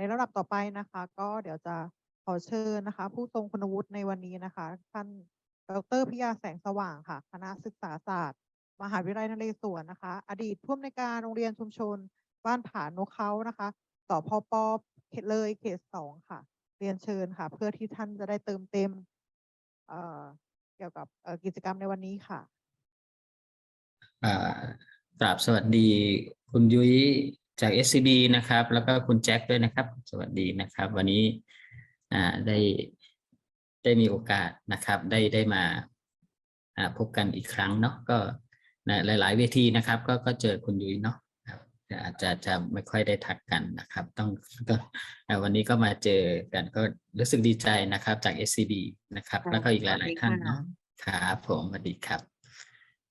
ในระดับต่อไปนะคะ ก็เดี๋ยวจะขอเชิญนะคะ ผู้ทรงคุณวุฒิในวันนี้นะคะ ท่านดรพิยาแสงสว่างค่ะ คณะศึกษาศาสตร์ มหาวิทยาลัยนเรศวรนะคะ อดีตผู้อำนวยการโรงเรียนชุมชน บ้านผานกเขานะคะสพปเขตเลยเขตสองค่ะ เรียนเชิญค่ะ เพื่อที่ท่านจะได้เติมเต็มเเกี่ยวกับกิจกรรมในวันนี้ค่ะกราบสวัสดีคุณยุ้ย จาก SCB นะครับ แล้วก็คุณแจ็คด้วยนะครับ สวัสดีนะครับ วันนี้อ่าได้ได้มีโอกาสนะครับ ได้ได้มาอ่าพบกันอีกครั้งเนาะก็ในหลาย ๆ เวทีนะครับ ก็ก็เจอคุณยุ้ยเนาะครับแต่อาจจะจะไม่ค่อยได้ทักกันนะครับ ต้องก็อ่าวันนี้ก็มาเจอกันก็รู้สึกดีใจนะครับจาก SCB นะครับ แล้วก็อีกหลายๆท่านเนาะครับผมสวัสดีครับ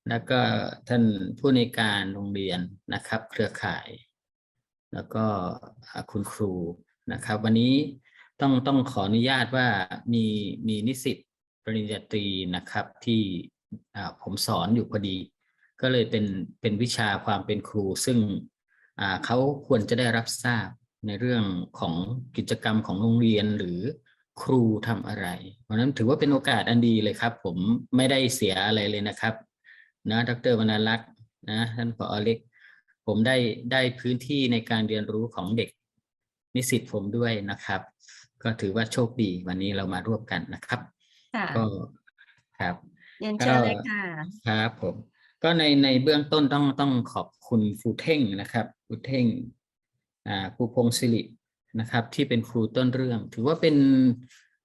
แล้วก็ท่านผู้ในวยการโรงเรียนนะครับ เครือข่าย แล้วก็คุณครูนะครับ วันนี้ต้องต้องขออนุญาตว่ามีมีนิสิตปริญญาตรีนะครับที่ผมสอนอยู่พอดี ก็เลยเป็นเป็นวิชาความเป็นครู ซึ่งเขาควรจะได้รับทราบในเรื่องของกิจกรรมของโรงเรียนหรือครูทำอะไร เพราะนั้นถือว่าเป็นโอกาสอันดีเลยครับ ผมไม่ได้เสียอะไรเลยนะครับนะดรวรรณลักษณ์นะท่านผอเล็ก ผมได้ได้พื้นที่ในการเรียนรู้ของเด็กนิสิตผมด้วยนะครับ ก็ถือว่าโชคดีวันนี้เรามาร่วมกันนะครับค่ะก็ครับเรียนเชิญเลยค่ะครับผมก็ในในเบื้องต้นต้องต้องขอบคุณครูเท่งนะครับครูเท่งอ่าครูพงศิรินะครับ ที่เป็นครูต้นเรื่อง ถือว่าเป็น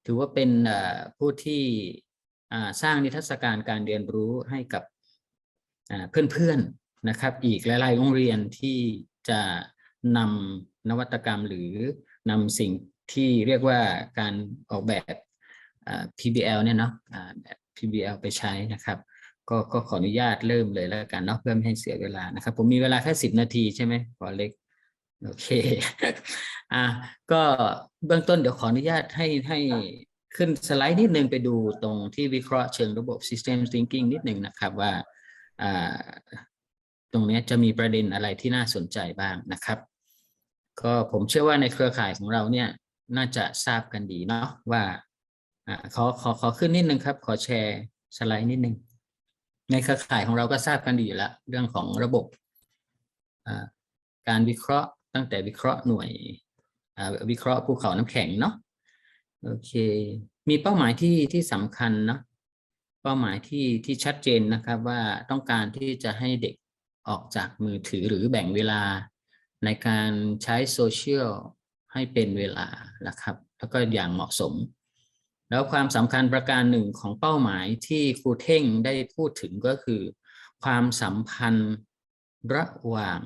ถือว่าเป็นอ่าผู้ที่อ่าสร้างนิทรรศการการเรียนรู้ให้กับอ่าเพื่อนๆ นะครับ อีกหลาย ๆ โรงเรียนที่จะนำนวัตกรรมหรือนำสิ่งที่เรียกว่าการออกแบบ PBL เนี่ยเนาะ PBL ไปใช้นะครับ ก็ก็ขออนุญาตเริ่มเลยแล้วกันเนาะเพื่อไม่ให้เสียเวลานะครับ ผมมีเวลาแค่สิบนาทีใช่ไหมขอเล็กโอเคอะก็เบื้องต้นเดี๋ยวขออนุญาตให้ให้ขึ้นสไลด์นิดนึงไปดูตรงที่วิเคราะห์เชิงระบบ System Thinking นิดนึงนะครับว่า ตรงนี้จะมีประเด็นอะไรที่น่าสนใจบ้างนะครับ ก็ผมเชื่อว่าในเครือข่ายของเราเนี่ยน่าจะทราบกันดีเนาะว่าอขอขอขอขึ้นนิดนึงครับ ขอแชร์สไลด์นิดนึงในเครือข่ายของเราก็ทราบกันดีอยู่แล้ว เรื่องของระบบการวิเคราะห์ตั้งแต่วิเคราะห์หน่วยวิเคราะห์ภูเขาน้ำแข็งเนาะโอเค มีเป้าหมายที่ที่สำคัญเนาะเป้าหมายที่ที่ชัดเจนนะครับว่าต้องการที่จะให้เด็ก ออกจากมือถือหรือแบ่งเวลาในการใช้โซเชียลให้เป็นเวลานะครับ แล้วก็อย่างเหมาะสม แล้วความสำคัญประการหนึ่งของเป้าหมายที่ครูเท่งได้พูดถึงก็คือ ความสัมพันธ์ระหว่าง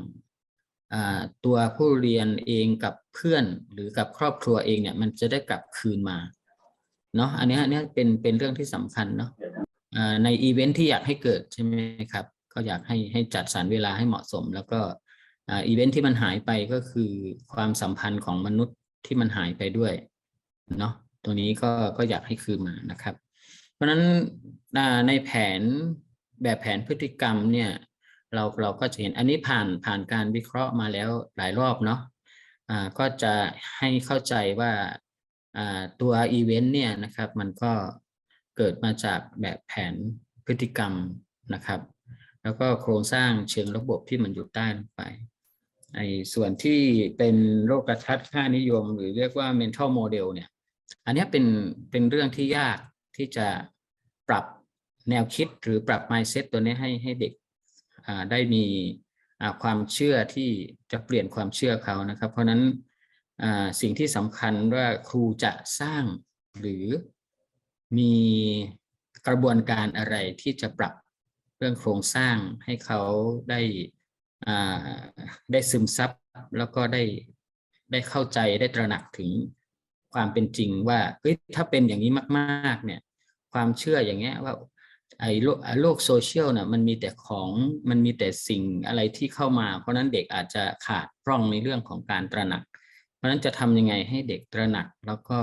ตัวผู้เรียนเองกับเพื่อนหรือกับครอบครัวเองเนี่ยมันจะได้กลับคืนมาเนาะอันนี้อันเนี้ยเป็นเป็นเรื่องที่สำคัญเนาะในอีเวนท์ที่อยากให้เกิดใช่ไหมครับ ก็อยากให้ให้จัดสรรเวลาให้เหมาะสม แล้วก็อีเวนท์ที่มันหายไปก็คือความสัมพันธ์ของมนุษย์ที่มันหายไปด้วยเนาะตรงนี้ก็ก็อยากให้คืนมานะครับ เพราะฉะนั้นในแผนแบบแผนพฤติกรรมเนี่ยเราเราก็จะเห็นอันนี้ผ่านผ่านการวิเคราะห์มาแล้วหลายรอบเนาะอ่าก็จะให้เข้าใจว่าอ่าตัวอีเวนต์เนี่ยนะครับ มันก็เกิดมาจากแบบแผนพฤติกรรมนะครับ แล้วก็โครงสร้างเชิงระบบที่มันอยู่ใต้ลงไปไอ้ส่วนที่เป็นโรคกระทัดค่านิยม หรือเรียกว่า mental model เนี่ย อันนี้เป็นเป็นเรื่องที่ยากที่จะปรับแนวคิดหรือปรับ mindset ตัวนี้ให้ให้เด็กอ่าได้มีความเชื่อที่จะเปลี่ยนความเชื่อเขานะครับ เพราะฉะนั้นอ่าสิ่งที่สำคัญว่าครูจะสร้างหรือมีกระบวนการอะไรที่จะปรับ เรื่องโครงสร้างให้เขาได้ได้ซึมซับแล้วก็ได้ได้เข้าใจได้ตระหนักถึงความเป็นจริงว่าเฮ้ยถ้าเป็นอย่างนี้มาก ๆ เนี่ย ความเชื่ออย่างเงี้ยว่าไอ้โลกโลกโซเชียลน่ะมันมีแต่ของมันมีแต่สิ่งอะไรที่เข้ามา เพราะนั้นเด็กอาจจะขาดพร่องในเรื่องของการตระหนัก เพราะนั้นจะทำยังไงให้เด็กตระหนัก แล้วก็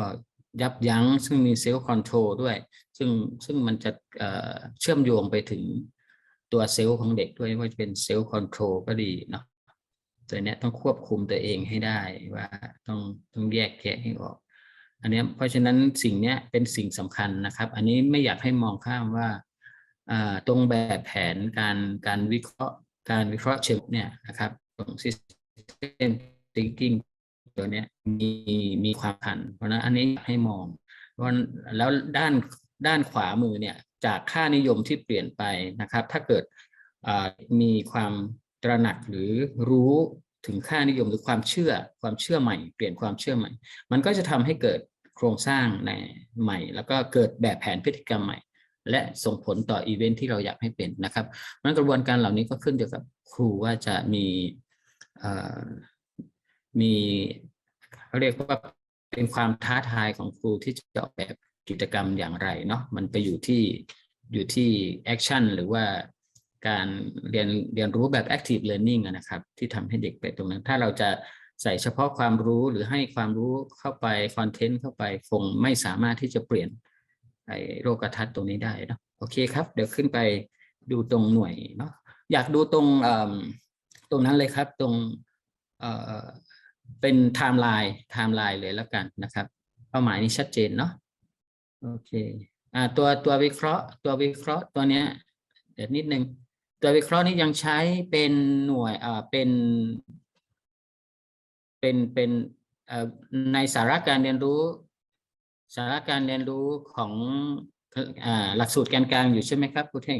ยับยั้งซึ่งมีเซลล์คอนโทรลด้วย ซึ่งซึ่งมันจะเชื่อมโยงไปถึง ตัวเซลล์ของเด็กด้วยว่าจะเป็นเซลล์คอนโทรลก็ดีเนาะตัวเนี้ยต้องควบคุมตัวเองให้ได้ว่าต้องต้องแยกแยะให้ออก อันนี้เพราะฉะนั้นสิ่งเนี้ยเป็นสิ่งสำคัญนะครับ อันนี้ไม่อยากให้มองข้ามว่าอ่าตรงแบบแผนการการวิเคราะห์การวิเคราะห์เชิงเนี่ยนะครับตรง system thinking ตัวเนี้ยมีมีความสำคัญเพราะนั้นอันนี้อยากให้มองเพราะแล้วด้าน ด้านขวามือเนี่ยจากค่านิยมที่เปลี่ยนไปนะครับ ถ้าเกิดมีความตระหนักหรือรู้ถึงค่านิยมหรือความเชื่อความเชื่อใหม่ เปลี่ยนความเชื่อใหม่ มันก็จะทำให้เกิดโครงสร้างในใหม่ แล้วก็เกิดแบบแผนพฤติกรรมใหม่ และส่งผลต่ออีเวนท์ที่เราอยากให้เป็นนะครับมันกระบวนการเหล่านี้ก็ขึ้นอยู่กับครูว่าจะมีมีเขาเรียกว่าเป็นความท้าทายของครูที่จะออกแบบ กิจกรรมอย่างไรเนาะมันไปอยู่ที่อยู่ที่แอคชั่นหรือว่าการเรียนเรียนรู้แบบ active learning นะครับ ที่ทำให้เด็กไปตรงนั้น ถ้าเราจะใส่เฉพาะความรู้หรือให้ความรู้เข้าไปคอนเทนต์เข้าไปคงไม่สามารถที่จะเปลี่ยนไอ้โลกทัศน์ตรงนี้ได้นะโอเคครับ เดี๋ยวขึ้นไปดูตรงหน่วยเนาะอยากดูตรงตรงนั้นเลยครับตรงเออเป็นไทม์ไลน์ไทม์ไลน์เลยแล้วกันนะครับ เป้าหมายนี้ชัดเจนเนาะ โอเคอ่าตัวตัววิเคราะห์ ตัววิเคราะห์ตัวเนี้ยเดี๋ยวนิดนึงตัววิเคราะห์นี้ยังใช้เป็นหน่วยอ่าเป็น เป็นเป็นเอ่อในสาระการเรียนรู้ สาระการเรียนรู้ของอ่าหลักสูตรแกนกลางอยู่ใช่ไหมครับคุณเท่ง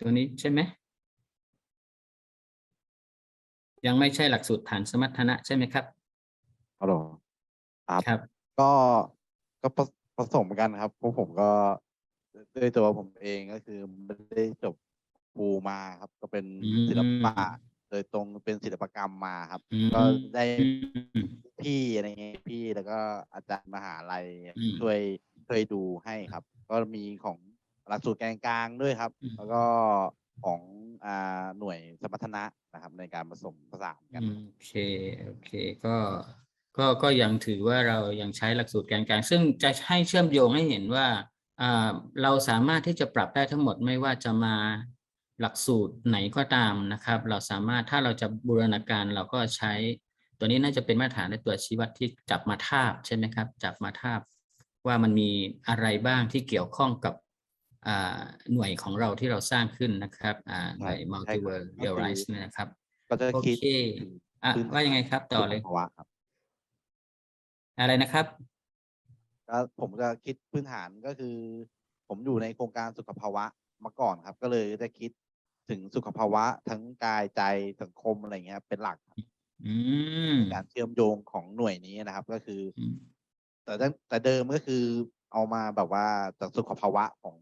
ตัวนี้ใช่ไหมยังไม่ใช่หลักสูตรฐานสมรรถนะใช่ไหมครับฮัลโหลครับ ครับ ก็ก็ผผ สมกันครับเพราะผมก็ด้วยตัวผมเองก็คือไม่ได้จบครูมาครับ ก็เป็นอืมศิลปะโดยตรงเป็นศิลปกรรมมาครับอืมก็ได้อืมพี่อะไรเงี้ยพี่แล้วก็อาจารย์มหาลัยอืมช่วยช่วยดูให้ครับ ก็มีของหลักสูตรแกนกลางด้วยครับอืมแล้วก็ของอ่าหน่วยสมรรถนะนะครับ ในการผสมผสานกันอืมโอเคโอเคก็ ก็ก็ยังถือว่าเรายังใช้หลักสูตรแกนกลาง ซึ่งจะให้เชื่อมโยงให้เห็นว่าอ่าเราสามารถที่จะปรับได้ทั้งหมดไม่ว่าจะมาหลักสูตรไหนก็ตามนะครับ เราสามารถถ้าเราจะบูรณาการเราก็ใช้ ตัวนี้น่าจะเป็นมาตรฐานในตัวชี้วัดที่จับมาทาบใช่ไหมครับ จับมาทาบว่ามันมีอะไรบ้างที่เกี่ยวข้องกับอ่าหน่วยของเราที่เราสร้างขึ้นนะครับอ่าหน่วยใช่ครับ multiverse ก็คือ realize เนี่ยนะครับก็จะโอคิดเคถึงอะพื้นว่ายังไงครับต่อเลย สุขภาวะครับ อะไรนะครับ ก็ผมจะคิดพื้นฐานก็คือ ผมอยู่ในโครงการสุขภาวะมาก่อนครับ ก็เลยได้คิดถึงสุขภาวะทั้งกายใจสังคมอะไรเงี้ยเป็นหลักครับอืม การเชื่อมโยงของหน่วยนี้นะครับ ก็คืออืมแต่ตั้งแต่เดิมก็คือเอามาแบบว่าจากสุขภาวะของ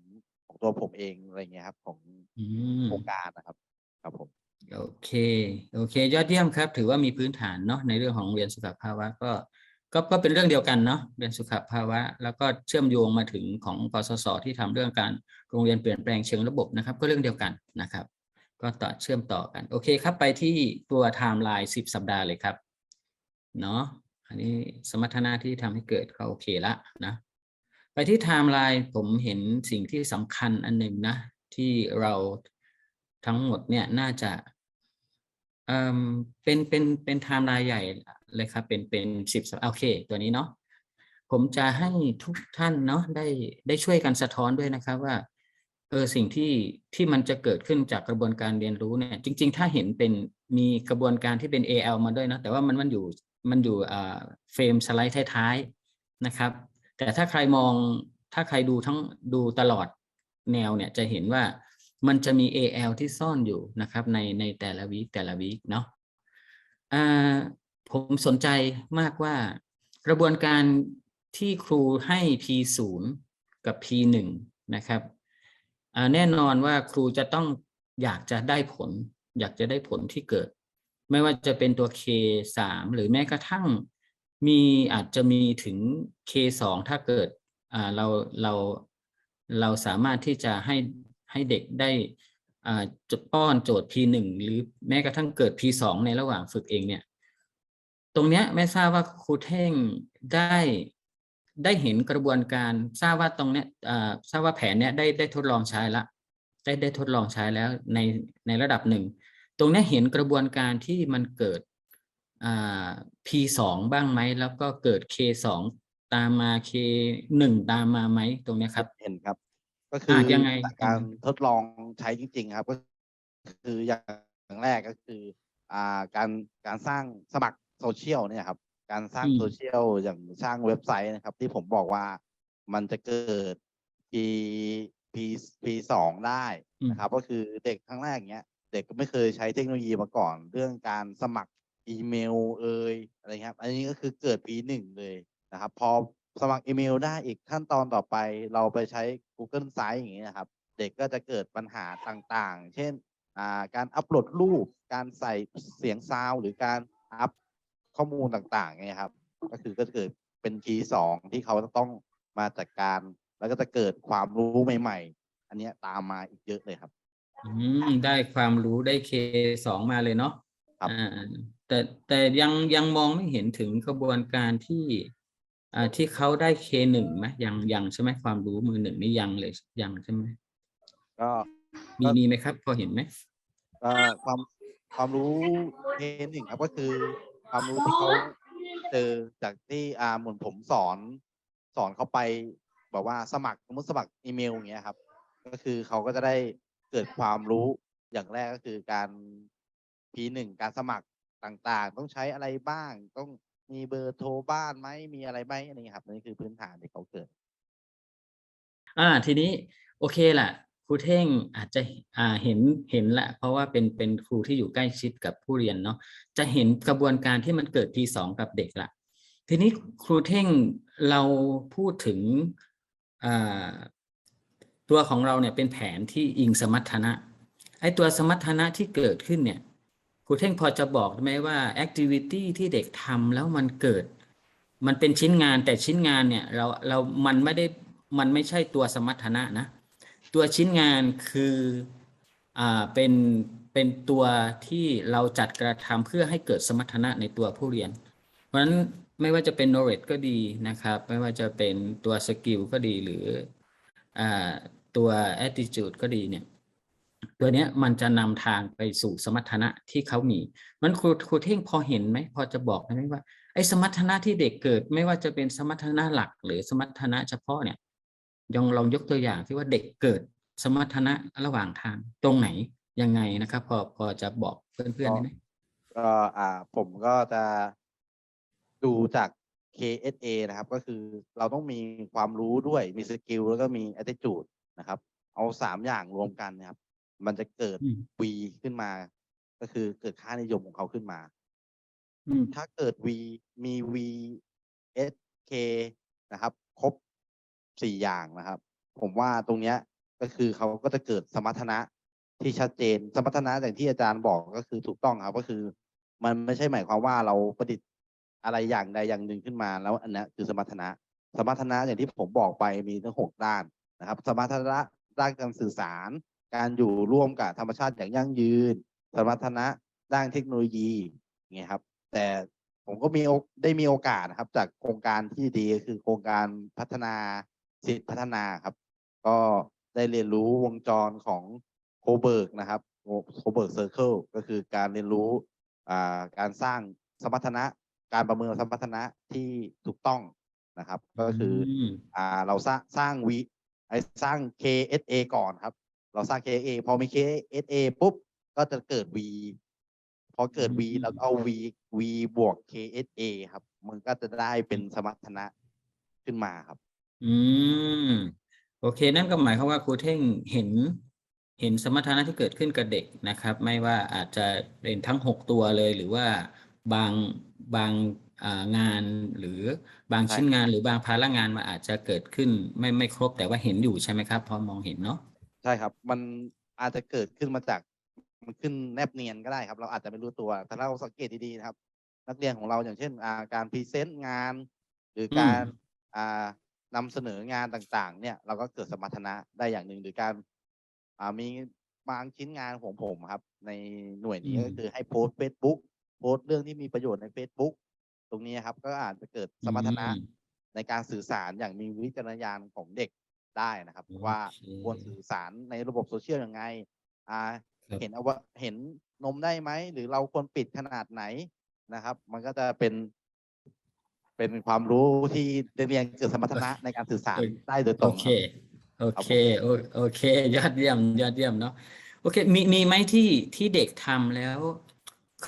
ของตัวผมเองอะไรเงี้ยครับ ของอืม โครงการนะครับ ครับผม โอเค โอเค ยอดเยี่ยมครับ ถือว่ามีพื้นฐานเนาะในเรื่องของเรียนสุขภาวะก็ ก็ก็เป็นเรื่องเดียวกันเนาะเรียนสุขภาวะ แล้วก็เชื่อมโยงมาถึงของกสศที่ทำเรื่องการโรงเรียนเปลี่ยนแปลงเชิงระบบนะครับ ก็เรื่องเดียวกันนะครับ ก็ต่อเชื่อมต่อกันโอเคครับไปที่ตัวไทม์ไลน์สิบสัปดาห์เลยครับเนาะอันนี้สมรรถนะที่ทำให้เกิดก็โอเคละนะไปที่ไทม์ไลน์ผมเห็นสิ่งที่สำคัญอันหนึ่งนะ ที่เราทั้งหมดเนี่ยน่าจะเอ่มเป็นเป็นเป็นไทม์ไลน์ใหญ่ เลยครับ เป็นเป็นสิบโอเค ตัวนี้เนาะผมจะให้ทุกท่านเนาะได้ได้ช่วยกันสะท้อนด้วยนะครับว่าเออสิ่งที่ที่มันจะเกิดขึ้นจากกระบวนการเรียนรู้เนี่ยจริง ๆ ถ้าเห็นเป็นมีกระบวนการที่เป็น AL มาด้วยนะแต่ว่ามันมันอยู่มันอยู่อ่าเฟรมสไลด์ท้ายๆนะครับ แต่ถ้าใครมองถ้าใครดูทั้งดูตลอดแนวเนี่ยจะเห็นว่ามันจะมี AL ที่ซ่อนอยู่นะครับในในแต่ละวีคแต่ละวีคเนาะอ่า ผมสนใจมากว่ากระบวนการที่ครูให้ P0 กับ P1 นะครับแน่นอนว่าครูจะต้องอยากจะได้ผล อยากจะได้ผลที่เกิด ไม่ว่าจะเป็นตัว K3 หรือแม้กระทั่งมีอาจจะมีถึง K2 ถ้าเกิดเราเราเราสามารถที่จะให้ให้เด็กได้จดป้อนโจทย์ P1 หรือแม้กระทั่งเกิด P2 ในระหว่างฝึกเองเนี่ย ตรงเนี้ยไม่ทราบว่าครูเท่งได้ได้เห็นกระบวนการทราบว่าตรงเนี้ยอ่าทราบว่าแผนเนี้ยได้ได้ทดลองใช้ละได้ได้ทดลองใช้แล้วในในระดับหนึ่งตรงเนี้ยเห็นกระบวนการที่มันเกิดอ่า P สองบ้างไหมแล้วก็เกิด K สองตามมา K หนึ่งตามมาไหมตรงเนี้ยครับ เห็นครับ ก็คืออยังไงจากการทดลองใช้จริง ๆ ครับ ก็คืออย่างแรกก็คือ อ่าการการสร้างสมัคร โซเชียลเนี่ยครับ การสร้างอืม โซเชียลอย่างสร้างเว็บไซต์นะครับ ที่ผมบอกว่ามันจะเกิด P P P สองได้อืม นะครับ ก็คือเด็กครั้งแรกเนี้ย เด็กก็ไม่เคยใช้เทคโนโลยีมาก่อน เรื่องการสมัครอีเมลเอ่ยอะไรเงี้ยครับ อันนี้ก็คือเกิด P หนึ่งเลยนะครับ พอสมัครอีเมลได้อีกขั้นตอนต่อไป เราไปใช้ Google Sites อย่างเงี้ยครับ เด็กก็จะเกิดปัญหาต่างๆ เช่น อ่าการอัปโหลดรูป การใส่เสียงซาวด์หรือการอัพ ข้อมูลต่างๆเนี่ยครับ ก็คือก็จะเกิดเป็นคีย์สองที่เขาจะต้องมาจัดการ แล้วก็จะเกิดความรู้ใหม่ ๆ อันเนี้ยตามมาอีกเยอะเลยครับ อืมได้ความรู้ได้ K สองมาเลยเนาะครับ อ่าแต่แต่ยังยังมองไม่เห็นถึงกระบวนการที่อ่าที่เขาได้ K หนึ่งไหมยังยังใช่ไหมความรู้มือหนึ่งนี่ยังเลยยังใช่ไหมก็ มีก็ มีไหมครับ พอเห็นไหม เอ่อความความรู้เคหนึ่งครับก็คือ ความรู้ที่เขาเจอจากที่อ่าเหมือนผมสอนสอนเขาไปแบบว่าสมัครสมมติสมัครอีเมลอย่างเงี้ยครับ ก็คือเขาก็จะได้เกิดความรู้อย่างแรกก็คือการ P1 การสมัครต่างๆ ต้องใช้อะไรบ้าง ต้องมีเบอร์โทรบ้านไหมมีอะไรไหมอะไรเงี้ยครับนี่คือพื้นฐานที่เขาเกิด อ่าทีนี้โอเคแหละ รูเท่งอาจจะอ่าเห็นเห็นแหละ เพราะว่าเป็นเป็นครูที่อยู่ใกล้ชิดกับผู้เรียนเนาะจะเห็นกระบวนการที่มันเกิดทีสองกับเด็กละทีนี้ครูเท่งเราพูดถึงตัวของเราเนี่ยเป็นแผนที่อิงสมรรถนะไอ้ตัวสมรรถนะที่เกิดขึ้นเนี่ยครูเท่งพอจะบอกได้ไหมว่าแอคทิวิตี้ที่เด็กทำแล้วมันเกิด มันเป็นชิ้นงานแต่ชิ้นงานเนี่ยเราเรามันไม่ได้มันไม่ใช่ตัวสมรรถนะนะ ตัวชิ้นงานคืออ่าเป็นเป็นตัวที่เราจัดกระทำเพื่อให้เกิดสมรรถนะในตัวผู้เรียน เพราะฉะนั้นไม่ว่าจะเป็น knowledge ก็ดีนะครับ ไม่ว่าจะเป็นตัวสกิลก็ดีหรืออตัว attitude ก็ดีเนี่ยตัวเนี้ยมันจะนำทางไปสู่สมรรถนะที่เขามี มันครูครูเท่งพอเห็นไหมพอจะบอกไหมว่าไอ้สมรรถนะที่เด็กเกิด ไม่ว่าจะเป็นสมรรถนะหลัก หรือสมรรถนะเฉพาะเนี่ย ลองลองยกตัวอย่างที่ว่าเด็กเกิดสมรรถนะระหว่างทางตรงไหนยังไงนะครับ พอพอจะบอกเพื่อนๆได้ไหมก็อ่าผมก็จะดูจาก KSA นะครับ ก็คือเราต้องมีความรู้ด้วยมีสกิลแล้วก็มี attitude นะครับ เอาสามอย่างรวมกันนะครับ มันจะเกิดอืม V ขึ้นมา ก็คือเกิดค่านิยมของเขาขึ้นมาอืมถ้าเกิด V มี V S K นะครับ ครบ สี่อย่างนะครับ ผมว่าตรงเนี้ยก็คือเขาก็จะเกิดสมรรถนะที่ชัดเจน สมรรถนะอย่างที่อาจารย์บอกก็คือถูกต้องครับก็คือ มันไม่ใช่หมายความว่าเราประดิษฐ์อะไรอย่างใดอย่างหนึ่งขึ้นมาแล้วอันนั้นคือสมรรถนะ สมรรถนะอย่างที่ผมบอกไปมีทั้งหกด้านนะครับ สมรรถนะด้านการสื่อสาร การอยู่ร่วมกับธรรมชาติอย่างยั่งยืน สมรรถนะด้านเทคโนโลยีอย่างเงี้ยครับ แต่ผมก็มีได้มีโอกาสนะครับ จากโครงการที่ดีก็คือโครงการพัฒนา สิทธิพัฒนาครับ ก็ได้เรียนรู้วงจรของโคเบิร์กนะครับโคเบิร์กเซอร์เคิลก็คือการเรียนรู้อ่าการสร้างสมรรถนะ การประเมินสมรรถนะที่ถูกต้องนะครับ ก็คืออมอ่าเราสร้างสร้างวีไอสร้าง KSA ก่อนครับ เราสร้าง KSA พอมี KSA ปุ๊บ ก็จะเกิด V พอเกิด V อืมแล้วก็เอา V V บวก KSA ครับ มันก็จะได้เป็นสมรรถนะขึ้นมาครับ อืม โอเค นั่นก็หมายความว่าครูเท่งเห็น เห็นสมรรถนะที่เกิดขึ้นกับเด็กนะครับ ไม่ว่าอาจจะเป็นทั้งหกตัวเลย หรือว่าบางบางอ่างานหรือบางใช่ชิ้นงานหรือบางภาระงานมันอาจจะเกิดขึ้นไม่ไม่ครบแต่ว่าเห็นอยู่ใช่ไหมครับพอมองเห็นเนาะใช่ครับ มันอาจจะเกิดขึ้นมาจากมันขึ้นแนบเนียนก็ได้ครับ เราอาจจะไม่รู้ตัว แต่ถ้าเราสังเกตดีๆนะครับ นักเรียนของเราอย่างเช่นอ่าการพรีเซนต์งาน หรือการ อ่านำเสนองานต่างๆ เนี่ย เราก็เกิดสมรรถนะได้อย่างหนึ่งหรือการอ่ามีบางชิ้นงานของผมครับ ในหน่วยนี้อืมก็คือให้โพสต์ Facebook โพสต์เรื่องที่มีประโยชน์ใน Facebook ตรงนี้ครับ ก็อาจจะเกิดสมรรถนะอืมในการสื่อสารอย่างมีวิจารณญาณของเด็กได้นะครับโอเคว่าควรสื่อสารในระบบโซเชียลยังไง อ่าครับเห็นเอาว่าเห็นนมได้ไหม หรือเราควรปิดขนาดไหนนะครับ มันก็จะเป็น เป็นความรู้ที่ได้เรียนเกิดสมรรถนะในการสื่อสารได้โดยตโอรงเคครับโอเคโอโอเคยอดเยี่ยมยอดเยี่ยมเนาะโอเคมีมีไหมที่ที่เด็กทำแล้ว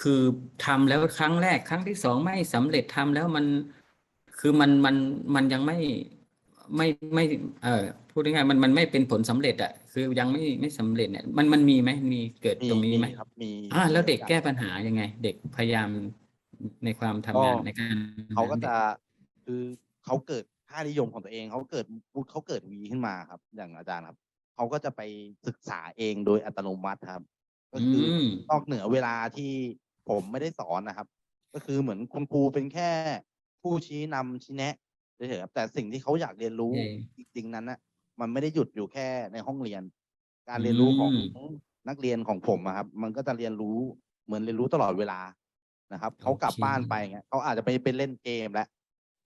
คือทำแล้วครั้งแรกครั้งที่สองไม่สำเร็จทำแล้วมันคือมันมันมันยังไม่ไม่ไม่เอ่อพูดง่ายๆมันมันไม่เป็นผลสำเร็จอะคือยังไม่ไม่สำเร็จเนี่ยมันมันมีไหมมีเกิดมีตรงนี้ไหมครับมีอ่าแล้วเด็กมีแก้ปัญหายังไง เด็กพยายาม ในความทำงานในการเขาก็ทำงนด็จะคือเขาเกิดค่านิยมของตัวเองเขาเกิดเขาเกิดวีขึ้นมาครับ อย่างอาจารย์ครับเขาก็จะไปศึกษาเองโดยอัตโนมัติครับ ก็อืคือมนอกเหนือเวลาที่ผมไม่ได้สอนนะครับ ก็คือเหมือนคุณครูเป็นแค่ผู้ชี้นำชี้แนะเฉยๆครับแต่สิ่งที่เขาอยากเรียนรู้เองจริงๆนั้นนะมันไม่ได้หยุดอยู่แค่ในห้องเรียน การเรียนรู้ของอืมนักเรียนของผมอะครับ มันก็จะเรียนรู้เหมือนเรียนรู้ตลอดเวลา นะครับเขากลับโอเคบ้านไปเงี้ยเขาอาจจะไปเป็นเล่นเกมแล้ว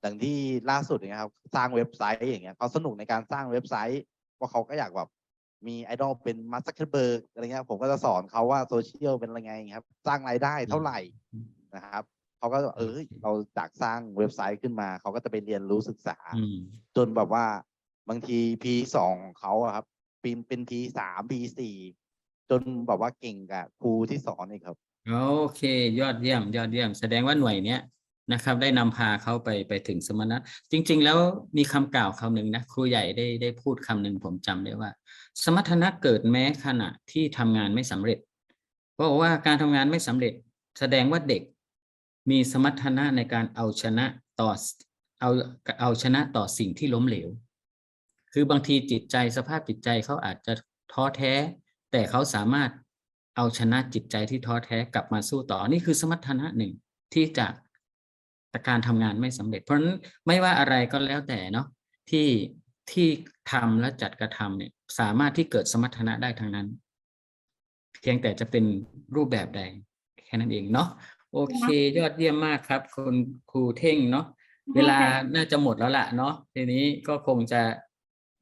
อย่างที่ล่าสุดอย่างเงี้ยครับสร้างเว็บไซต์อย่างเงี้ยเขาสนุกในการสร้างเว็บไซต์เพราะเขาก็อยากแบบมีไอดอลเป็นมาร์คซักเคเบิร์กอะไรเงี้ยผมก็จะสอนเขาว่าโซเชียลเป็นอะไรไงครับ สร้างรายได้เท่าไหร่นะครับเขาก็เออเราจากสร้างเว็บไซต์ขึ้นมาเขาก็จะไปเรียนรู้ศึกษาอืมจนแบบว่าบางที P สองของเขาอะครับปีนเป็น P สาม P สี่จนแบบว่าเก่งกับครูที่สอนอีกครับ โอเค ยอดเยี่ยม ยอดเยี่ยม แสดงว่าหน่วยเนี้ยนะครับ ได้นำพาเขาไปไปถึงสมณะ จริง ๆ แล้วมีคำกล่าวคำหนึ่งนะครูใหญ่ได้ได้พูดคำหนึ่งผมจำได้ว่า สมรรถนะเกิดแม้ขณะที่ทำงานไม่สำเร็จเพราะว่าการทำงานไม่สำเร็จ แสดงว่าเด็กมีสมรรถนะในการเอาชนะต่อเอาเอาชนะต่อสิ่งที่ล้มเหลว คือบางทีจิตใจสภาพจิตใจเขาอาจจะท้อแท้ แต่เขาสามารถ เอาชนะจิตใจที่ท้อแท้กลับมาสู้ต่อนี่คือสมรรถนะหนึ่งที่จะแต่การทำงานไม่สำเร็จ เพราะฉะนั้นไม่ว่าอะไรก็แล้วแต่เนาะที่ที่ทำและจัดกระทำเนี่ยสามารถที่เกิดสมรรถนะได้ทั้งนั้น เพียงแต่จะเป็นรูปแบบใดแค่นั้นเองเนาะโอเค ยอดเยี่ยมมากครับ คุณครูเท่งเนาะเวลาน่าจะหมดแล้วล่ะเนาะทีนี้ก็คงจะ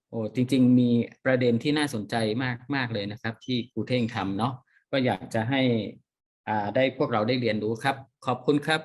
โอ้จริง ๆ มีประเด็นที่น่าสนใจมากมากเลยนะครับ ที่ครูเท่งทำเนาะ ก็อยากจะให้ได้พวกเราได้เรียนรู้ครับ ขอบคุณครับ